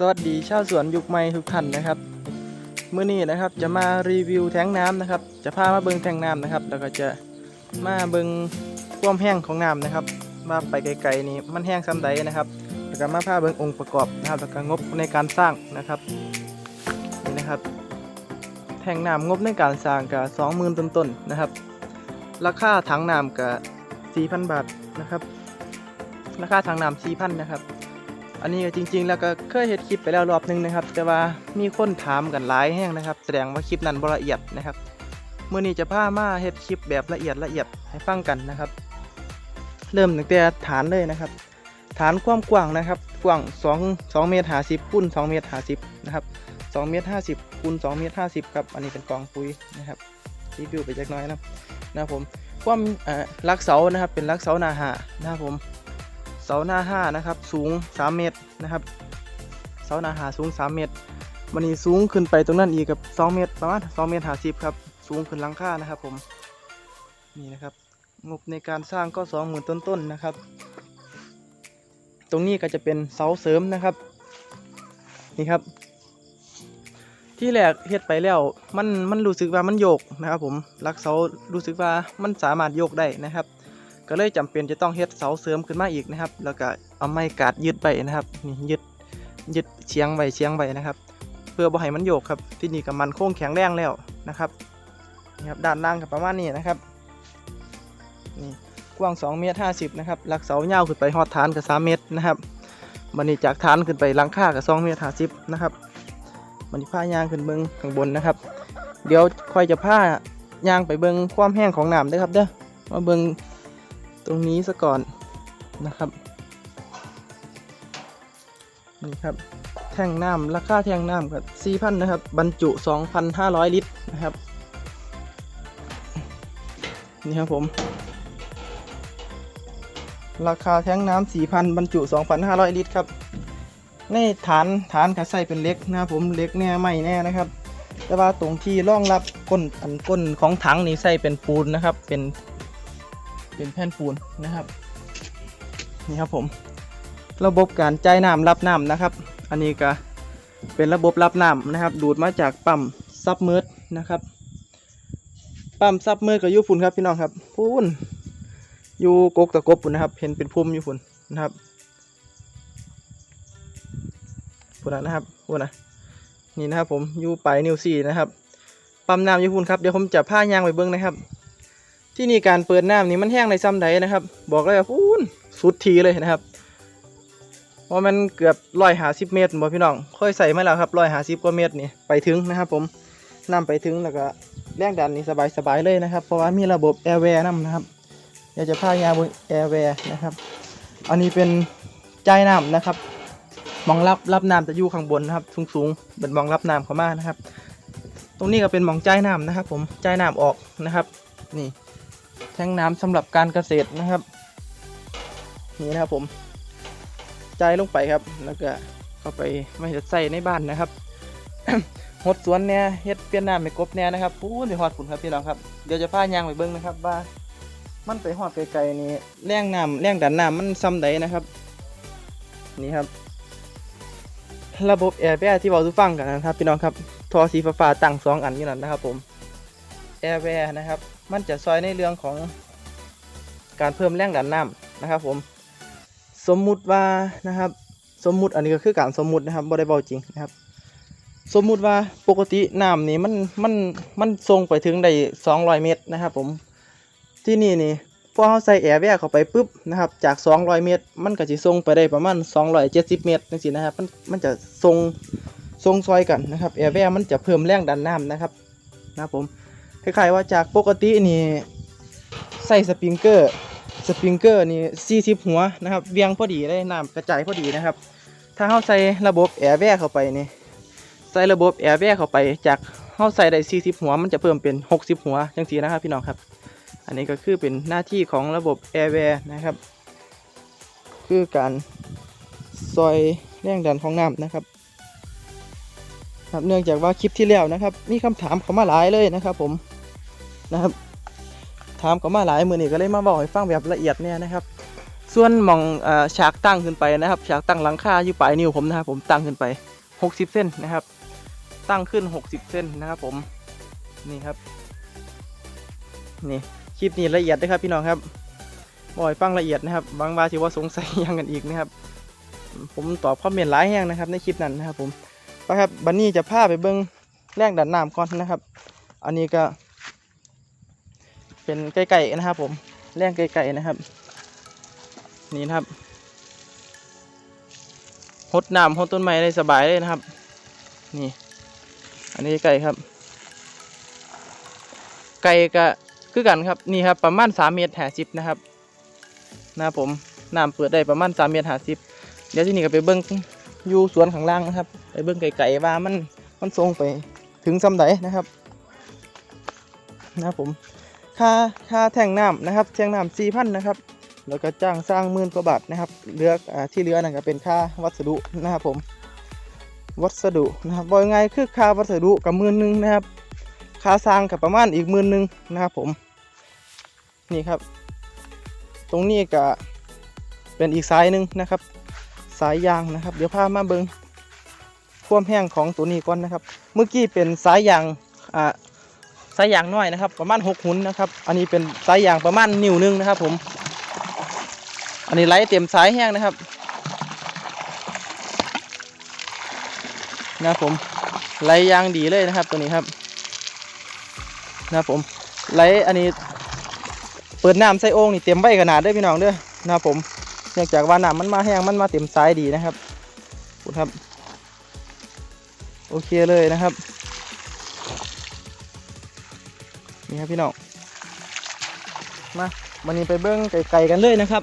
สวัสดีชาวสวนยุคใหม่ทุกท่านนะครับเมื่อนี้นะครับจะมารีวิวแทงน้ำนะครับ จะพามาเบิงแทงน้ำนะครับ แล้วก็จะมาเบิงความแห้งของน้ำนะครับ มาไปไกลๆนี่มันแห้งซ้ำใดนะครับ แล้วก็มาพาเบิงองค์ประกอบนะครับแล้วก็งบในการสร้างนะครับนี่นะครับแทงน้ำงบในการสร้างกับสองหมื่นต้นๆนะครับ ราคาถังน้ำกับสี่พันบาทนะครับ ราคาถังน้ำสี่พันนะครับ อันนี้จริง ๆ แล้วก็เคยเห็นคลิปไปแล้วรอบหนึงนะครับ แต่ว่ามีคนถามกันหลายแห้งนะครับ แสดงว่าคลิปนั้นบ่ละเอียดนะครับเมื่อนี้จะพามาเฮ็ดคลิปแบบละเอียดละเอียดให้ฟังกันนะครับ เริ่มตั้งแต่ฐานเลยนะครับ ฐานความกว้างนะครับ กว้าง2 2เมตร50คูณ2เมตร50นะครับ2เมตร50คูณ2เมตร50ครับอันนี้เป็นกองปุ๋ยนะครับรีวิวไปจักน้อยนะนะครับผมความลักเสานะครับเป็นลักเสาหนาหานะครับผม เสาหน้าห้านะครับสูง 3 เมตรนะครับ เสาหน้าหาสูง 3 เมตรมันนี้สูงขึ้นไปตรงนั้นอีกกับ 2 เมตรประมาณ2เมตร50ครับสูงขึ้นหลังคานะครับผมนี่นะครับงบในการสร้างก็20,000ต้นๆนนะครับ ตรงนี้ก็จะเป็นเสาเสริมนะครับนี่ครับ ที่แรกเฮ็ดไปแล้วมันมันรู้สึกว่ามันโยกนะครับ ผมลักเสารู้สึกว่ามันสามารถโยกได้นะครับ ก็เลยจำเป็นจะต้องเฮ็ดเสาเสริมขึ้นมาอีกนะครับ แล้วก็เอาไม้กาดยึดไปนะครับนี่ยึดยึดเชียงไว้เชียงไว้นะครับ เพื่อบ่ให้มันโยกครับที่นี่กับมันโค้งแข็งแรงแล้วนะครับนี่ครับด้านล่างกับประมาณนี้นะครับนี่กว้าง2เมตร50นะครับหลักเสายาขึ้นไปฮอดฐานกับ3เมตรนะครับมันนี้จากฐานขึ้นไปลังค่ากับ2เมตร50นะครับมันนี้ผ้ายางขึ้นเบิ้องข้างบนนะครับ เดี๋ยวค่อยจะผ้ายางไปเบิ้องความแห้งของน้ำเด้อครับเด้อมาเบิ้อง ตรงนี้ซะก่อนนะครับนี่ครับแท่งน้ำราคาแท่งน้ำกับ4,000นะครับ บรรจุ 2,500 ลิตรนะครับ นี่ครับผม ราคาแท่งน้ำ4,000 บรรจุ 2,500 ลิตรครับในฐานฐานกระใส่เป็นเล็กนะครับผมเล็กแน่ไม่แน่นะครับ แต่ว่าตรงที่รองรับก้นอันก้นของถังนี่ใส่เป็นปูนนะครับ เป็น เป็นแผ่นปูนนะครับ นี่ครับผม ระบบการจ่ายน้ำรับน้ำนะครับ อันนี้ก็เป็นระบบรับน้ำนะครับ ดูดมาจากปั๊มซับเมิร์ดนะครับปั๊มซับเมิร์ดกับยูฝุ่นครับพี่น้องครับฝุ่นอยู่กกตะกบฝุ่นนะครับ เห็นเป็นพุ่มยูฝุ่นนะครับฝุ่นนะครับฝุ่นนะนี่นะครับผมยูปลายนิวซีนะครับปั๊มน้ำยูฝุ่นครับเดี๋ยวผมจะผ้ายางไปเบิ้องนะครับ ที่นี่การเปิดน้ำนี่มันแห้งในซ้ำใดนะครับ บอกเลยว่าพูนสุดทีเลยนะครับเพรามันเกือบร้อยหาสิบเมตรบ่พี่น้อง ค่อยใส่มาแล้วครับร้อยหาสิบกว่าเมตรนี่ไปถึงนะครับผมน้ำไปถึงแล้วก็แรงดันนี่สบายสบายๆเลยนะครับ เพราะว่ามีระบบแอร์แวร์นํนะครับเดี๋ยวจะพายาบนแอร์แวร์นะครับ อันนี้เป็นจ่ายน้ำนะครับ มองรับรับน้ำจะอยู่ข้างบนนะครับ สูงๆเป็นมองรับน้ำเข้ามานะครับ ตรงนี้ก็เป็นมองจ่ายน้ำนะครับ ผมจ่ายน้ำออกนะครับ นี่ แทงน้ำสำหรับการเกษตรนะครับ นี่นะครับผมใจายลงไปครับ แล้วก็เข้าไปไม่จะใส่ในบ้านนะครับหดสวนเนี่ยเฮ็ดเปลี่ยนน้ำไปกบเนี่ยนะครับปูนไปหอดฝุ่นครับพี่น้องครับเดี๋ยวจะพายางไปเบิ้งนะครับ ว่า มันไปหอดไกลๆนี่แรงน้ำแรงดันน้ำมันซ้ำใดนะครับ นี่ครับ ระบบแอร์แบที่เราทุกฟังกันนะครับ พี่น้องครับทอสีฟ้าตั้งสองอันอยู่นั่นนะครับ ผมแอร์แวร์นะครับ มันจะซอยในเรื่องของการเพิ่มแรงดันน้ำนะครับผมสมมุติว่านะครับสมมุติอันนี้ก็คือการสมมุตินะครับบ่ได้เบาจริงนะครับ สมมุติว่าปกติน้ำนี่มันมันมันทรงไปถึงได้200 เมตรนะครับผมที่นี่นี่พอเราใส่แอร์แวร์เข้าไปปุ๊บนะครับจาก 200 เมตร มันก็จะทรงไปได้ประมาณ 270 เมตรจังซี่นะครับมันมันจะทรงทรงซอยกันนะครับแอร์แวร์มันจะเพิ่มแรงดันน้ำนะครับนะครับผม คล้ายๆว่าจากปกตินี่ใส่สปริงเกอร์ สปริงเกอร์นี่40 หัวนะครับเวียงพอดีได้น้ำกระจายพอดีนะครับ ถ้าเราใส่ระบบแอร์แวร์เข้าไปนี่ใส่ระบบแอร์แวร์เข้าไปจากเราใส่ได้ 40 หัว มันจะเพิ่มเป็น 60 หัวจังสีนะครับพี่น้องครับ อันนี้ก็คือเป็นหน้าที่ของระบบแอร์แวร์นะครับ คือการซอยแรงดันของน้ำนะครับครับเนื่องจากว่าคลิปที่แล้วนะครับ มีคำถามเข้ามาหลายเลยนะครับผม นะครับถามเขามาหลายมือนี่ก็เลยมาบอกให้ฟังแบบละเอียดเนี่ยนะครับ ส่วนมองฉากตั้งขึ้นไปนะครับฉากตั้งหลังคาอยู่ปลายนิ้วผมนะครับผมตั้งขึ้นไป 60 เส้นนะครับ ตั้งขึ้น 60 เส้นนะครับผมนี่ครับนี่คลิปนี้ละเอียดนะครับพี่น้องครับบ่อยฟังละเอียดนะครับบางบาที่ว่าสงสัยยังกันอีกนะครับ ผมตอบคอมเมนต์หลายแห่งนะครับในคลิปนั้นนะครับผมไปครับบันนี้จะพาไปเบิ้งแรงดันน้ำก่อนนะครับ อันนี้ก็ เป็นไก่ๆนะครับ ผมแรงไก่ๆนะครับ นี่นะครับหดน้ำหดต้นไม้ได้สบายเลยนะครับ นี่ อันนี้ไก่ครับ ไก่ก็คือกันครับนี่ครับประมาณ3เมตรห้าสิบนะครับนะครับผมน้ำเปิดได้ประมาณ3เมตรห้าสิบเดี๋ยวที่นี่ก็ไปเบิ้งอยู่สวนข้างล่างนะครับไปเบิ้งไก่ๆว่ามันมันทรงไปถึงซ้ำใดนะครับ นะครับผม ค่าค่าแท่งน้ำนะครับแท่งน้ำสี่พันนะครับ แล้วก็จ้างสร้างหมื่นกว่าบาทนะครับเลืออ่าที่เหลือนั่นก็เป็นค่าวัสดุนะครับผม วัสดุนะครับบอยไงคือค่าวัสดุกับหมื่นหนึ่งนะครับ ค่าสร้างกับประมาณอีกหมื่นหนึ่งนะครับผม นี่ครับ ตรงนี้ก็เป็นอีกสายหนึ่งนะครับ สายยางนะครับ เดี๋ยวพามาเบิงความแห้งของตัวนี้ก่อนนะครับ เมื่อกี้เป็นสายยางอ่า สายยางน้อยนะครับ ประมาณหกหุนนะครับ อันนี้เป็นสายยางประมาณนิ้วนึงนะครับผม อันนี้ไหลเต็มสายแห้งนะครับนะครับผมไหลยางดีเลยนะครับตัวนี้ครับนะครับผมไหลอันนี้ เปิดน้ำใส่โอ่งนี่เต็มไว้ขนาดเด้พี่น้องเด้อนะครับผมเนื่องจากว่าน้ำมันมาแห้งมันมาเต็มสายดีนะครับขอบคุณครับ โอเคเลยนะครับ นี่ครับพี่น้องมาวันนี้ไปเบิ้งไก่ๆกันเลยนะครับ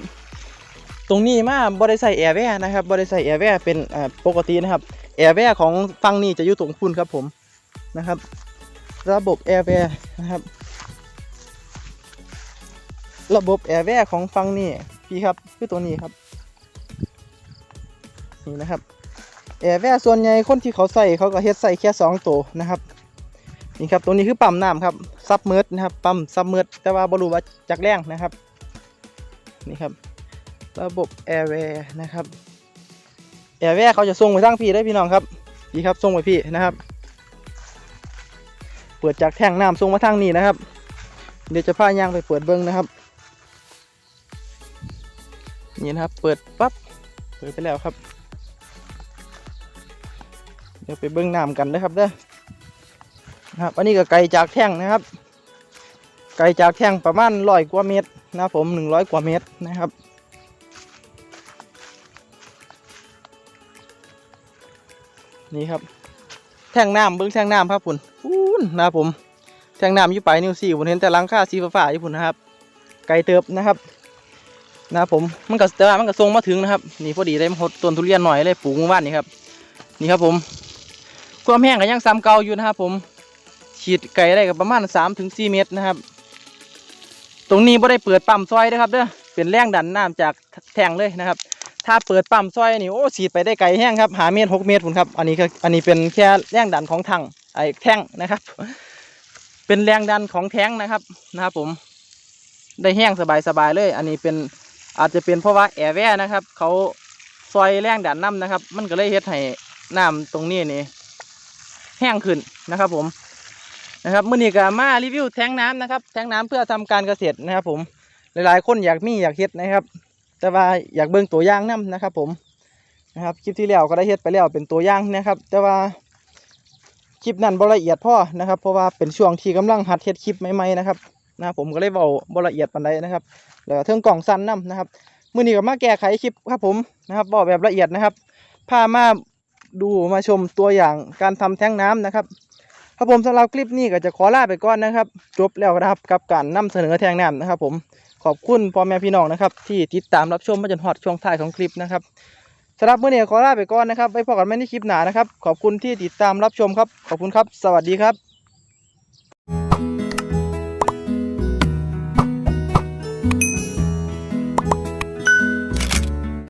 ตรงนี้มาบริใส่แอร์แวร์นะครับบริใส่แอร์แวร์เป็นปกตินะครับแอร์แวร์ของฝั่งนี้จะอยู่ตรงคุณครับผมนะครับ ระบบแอร์แวร์นะครับ ระบบแอร์แวร์ของฝั่งนี้พี่ครับคือตัวนี้ครับนี่นะครับแอร์แวร์ส่วนใหญ่คนที่เขาใส่เขาก็เฮ็ดใส่แค่สองตัวนะครับ นี่ครับตัวนี้คือปั๊มน้ำครับซับเมิร์ดนะครับปั๊มซับเมิร์ดแต่ว่าบรูว่าจักแรงนะครับนี่ครับ ระบบแอร์แวร์นะครับแอร์แวร์เขาจะส่งไปทางพี่ได้พี่น้องครับพี่ครับส่งไปพี่นะครับ เปิดจากแท่งน้ำส่งมาทางนี้นะครับ เดี๋ยวจะพายางไปเปิดเบิ้งนะครับนี่นะครับ เปิดปั๊บเปิดไปแล้วครับ เดี๋ยวไปเบิ้งน้ำกันนะครับเด้อ นะครับ อันนี้ก็ไกลจากแท่งนะครับ ไกลจากแท่งประมาณร้อยกว่าเมตรนะครับผมหนึ่งร้อยกว่าเมตรนะครับนี่ครับ แท่งน้ำเบิ้งแท่งน้ำครับคุณอู้นนะครับผม แท่งน้ำอยู่ปลายนิ้วสี่ผมเห็นแต่ลังคาสีฟ้าๆอยู่พุ่นนะครับ ไกลเติบนะครับนะครับผมมันก็แต่ว่ามันก็ทรงมาถึงนะครับนี่พอดีได้หดต้นทุเรียนหน่อยเลยปลูกเมื่อวานนี่ครับ นี่ครับผมความแห้งก็ยังซ้ำเก่าอยู่นะครับผม ฉีดไก่ได้กับประมาณสามถึงสี่เมตรนะครับ ตรงนี้ไม่ได้เปิดปั๊มซอยนะครับเด้อเป็นแรงดันน้ำจากแทงเลยนะครับ ถ้าเปิดปั๊มซอยนี่โอ้ฉีดไปได้ไกลแห้งครับหาเมตรหกเมตรผมครับอันนี้ก็อันนี้เป็นแค่แรงดันของถังไอ้แท่งนะครับ เป็นแรงดันของแท้งนะครับนะครับ ผม ได้แห้งสบายๆเลย อันนี้เป็นอาจจะเป็นเพราะว่าแอร์แวร์นะครับ เขาซอยแรงดันน้ำนะครับ มันก็เลยเฮ็ดให้น้ำตรงนี้นี่แห้งขึ้นนะครับ ผม นะครับมื่อนี้ก็มารีวิวแท้งน้ำนะครับ แท้งน้ำเพื่อทำการเกษตรนะครับ ผมหลายๆ คนอยากมีอยากเฮ็ดนะครับ แต่ว่าอยากเบิ่งตัวอย่างนํนะครับ ผมนะครับคลิปที่แล้วก็ได้เฮ็ดไปแล้วเป็นตัวอย่างนะครับ แต่ว่าคลิปนั้นบละเอียดพ่อนะครับ เพราะว่าเป็นช่วงที่กำลังหัดเฮ็ดคลิปใหม่ๆนะครับนะครับผมก็เลยเว้าบละเอียดปานใดนะครับแล้วเทิงกล่องสั้นนํนะครับมื้อนี้ก็มาแก้ไขคลิปครับผมนะครับบอกแบบละเอียดนะครับพามาดูมาชมตัวอย่างการทำแท้งน้ำนะครับ ครับผมสำหรับคลิปนี้ก็จะขอลาไปก่อนนะครับ จบแล้วนะครับกับการนำเสนอแท้งน้ำนะครับ ผมขอบคุณพ่อแม่พี่น้องนะครับ ที่ติดตามรับชมมาจนฮอดช่วงท้ายของคลิปนะครับสำหรับเมื่อนี้ขอลาไปก่อนนะครับไว้พบกันใหม่ในคลิปหน้านะครับ ขอบคุณที่ติดตามรับชมครับ ขอบคุณครับ สวัสดีครับ